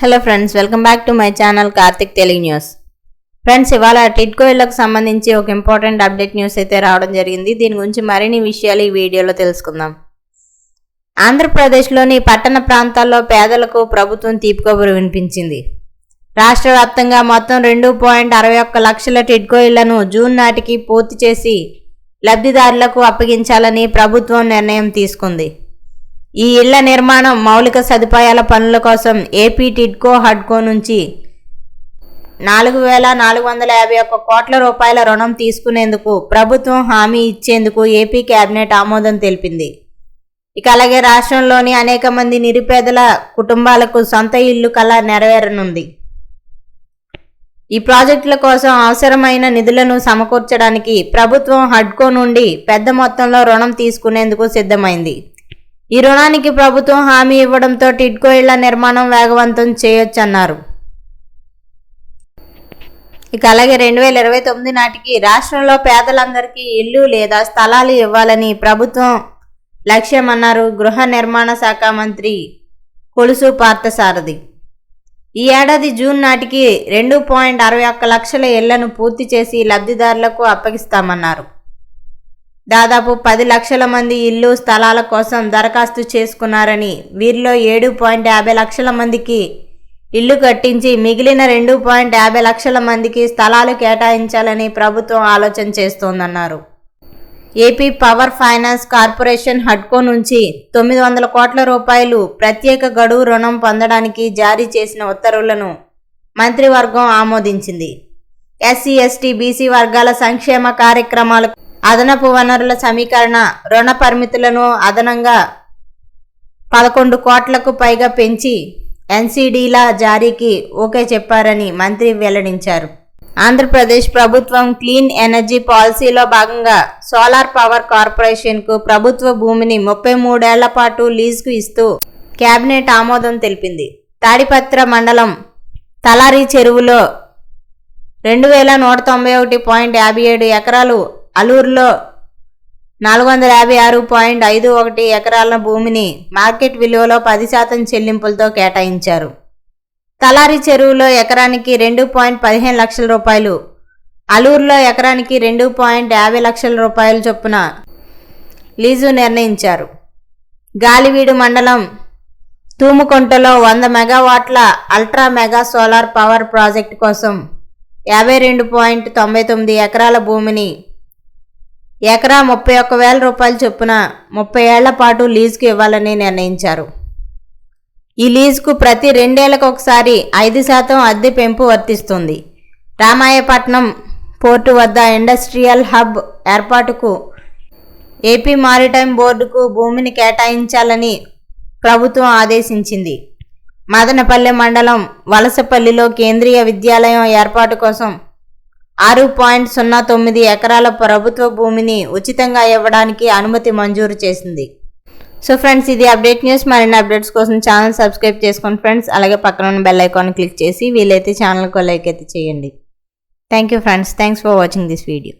Hello friends welcome back to my channel Karthik Telugu news friends ఇవాళ టిట్కో ఇళ్ళకు సంబంధించి ఒక ఇంపార్టెంట్ అప్డేట్ న్యూస్ అయితే రావడం జరిగింది. దీని గురించి మరిన్ని విషయాలు ఈ వీడియోలో తెలుసుకుందాం. ఆంధ్రప్రదేశ్లోని పట్టణ ప్రాంతాల్లో పేదలకు ప్రభుత్వం తీపికబురు వినిపించింది. రాష్ట్ర వ్యాప్తంగా మొత్తం రెండు పాయింట్ అరవై ఒక్క లక్షల టిడ్కో ఇళ్ళను జూన్ నాటికి పూర్తి చేసి లబ్ధిదారులకు అప్పగించాలని ప్రభుత్వం నిర్ణయం తీసుకుంది. ఈ ఇళ్ళ నిర్మాణం మౌలిక సదుపాయాల పనుల కోసం ఏపీ టిడ్కో హడ్కో నుంచి నాలుగు వేల నాలుగు వందల యాభై ఒక్క కోట్ల రూపాయల రుణం తీసుకునేందుకు ప్రభుత్వం హామీ ఇచ్చేందుకు ఏపీ కేబినెట్ ఆమోదం తెలిపింది. ఇక అలాగే రాష్ట్రంలోని అనేక మంది నిరుపేదల కుటుంబాలకు సొంత ఇల్లు కళ నెరవేరనుంది. ఈ ప్రాజెక్టుల కోసం అవసరమైన నిధులను సమకూర్చడానికి ప్రభుత్వం హడ్కో నుండి పెద్ద మొత్తంలో రుణం తీసుకునేందుకు సిద్ధమైంది. ఈ రుణానికి ప్రభుత్వం హామీ ఇవ్వడంతో టిడ్కో ఇళ్ళ నిర్మాణం వేగవంతం చేయొచ్చన్నారు. ఇక అలాగే రెండు వేల ఇరవై తొమ్మిది నాటికి రాష్ట్రంలో పేదలందరికీ ఇల్లు లేదా స్థలాలు ఇవ్వాలని ప్రభుత్వం లక్ష్యమన్నారు గృహ నిర్మాణ శాఖ మంత్రి కొలుసు పార్థసారథి. ఈ ఏడాది జూన్ నాటికి రెండు పాయింట్ అరవై ఒక్క లక్షల ఇళ్ళను పూర్తి చేసి లబ్ధిదారులకు అప్పగిస్తామన్నారు. దాదాపు పది లక్షల మంది ఇల్లు స్థలాల కోసం దరఖాస్తు చేసుకున్నారని వీరిలో ఏడు పాయింట్ యాభై లక్షల మందికి ఇల్లు కట్టించి మిగిలిన రెండు పాయింట్ యాభై లక్షల మందికి స్థలాలు కేటాయించాలని ప్రభుత్వం ఆలోచన చేస్తోందన్నారు. ఏపీ పవర్ ఫైనాన్స్ కార్పొరేషన్ హడ్కో నుంచి తొమ్మిది వందల కోట్ల రూపాయలు ప్రత్యేక గడువు రుణం పొందడానికి జారీ చేసిన ఉత్తర్వులను మంత్రివర్గం ఆమోదించింది. ఎస్సీ ఎస్టీ బీసీ వర్గాల సంక్షేమ కార్యక్రమాలకు అదనపు వనరుల సమీకరణ రుణ పరిమితులను అదనంగా పదకొండు కోట్లకు పైగా పెంచి ఎన్సీడీల జారీకి ఓకే చెప్పారని మంత్రి వెల్లడించారు. ఆంధ్రప్రదేశ్ ప్రభుత్వం క్లీన్ ఎనర్జీ పాలసీలో భాగంగా సోలార్ పవర్ కార్పొరేషన్కు ప్రభుత్వ భూమిని ముప్పై మూడేళ్ళ పాటు లీజుకు ఇస్తూ కేబినెట్ ఆమోదం తెలిపింది. తాడిపత్ర మండలం తలారి చెరువులో రెండు వేల నూట తొంభై ఒకటి పాయింట్ యాభై ఏడు ఎకరాలు అలూరులో నాలుగు వందల యాభై ఆరు పాయింట్ ఐదు ఒకటి ఎకరాల భూమిని మార్కెట్ విలువలో పది శాతం చెల్లింపులతో కేటాయించారు. తలారి చెరువులో ఎకరానికి రెండు పాయింట్ పదిహేను లక్షల రూపాయలు అలూరులో ఎకరానికి రెండు పాయింట్ యాభై లక్షల రూపాయల చొప్పున లీజు నిర్ణయించారు. గాలివీడు మండలం తూముకొంటలో వంద మెగావాట్ల ultra mega solar power project కోసం యాభై రెండు పాయింట్ తొంభై తొమ్మిది ఎకరాల భూమిని ఎకరా ముప్పై ఒక్క వేల రూపాయల చొప్పున ముప్పై ఏళ్ళ పాటు లీజుకు ఇవ్వాలని నిర్ణయించారు. ఈ లీజుకు ప్రతి రెండేళ్ళకు ఒకసారి ఐదు శాతం అద్దె పెంపు వర్తిస్తుంది. రామాయపట్నం పోర్టు వద్ద ఇండస్ట్రియల్ హబ్ ఏర్పాటుకు ఏపీ మారిటైమ్ బోర్డుకు భూమిని కేటాయించాలని ప్రభుత్వం ఆదేశించింది. మదనపల్లె మండలం వలసపల్లిలో కేంద్రీయ విద్యాలయం ఏర్పాటు కోసం ఆరు పాయింట్ సున్నా తొమ్మిది ఎకరాల ప్రభుత్వ భూమిని ఉచితంగా ఇవ్వడానికి అనుమతి మంజూరు చేసింది. సో ఫ్రెండ్స్ ఇది అప్డేట్ న్యూస్. మరిన్ని అప్డేట్స్ కోసం ఛానల్ సబ్స్క్రైబ్ చేసుకోండి ఫ్రెండ్స్. అలాగే పక్కన ఉన్న బెల్ ఐకాన్ క్లిక్ చేసి వీలైతే ఛానల్కు లైక్ అయితే చేయండి. Thank you friends. Thanks for watching this video.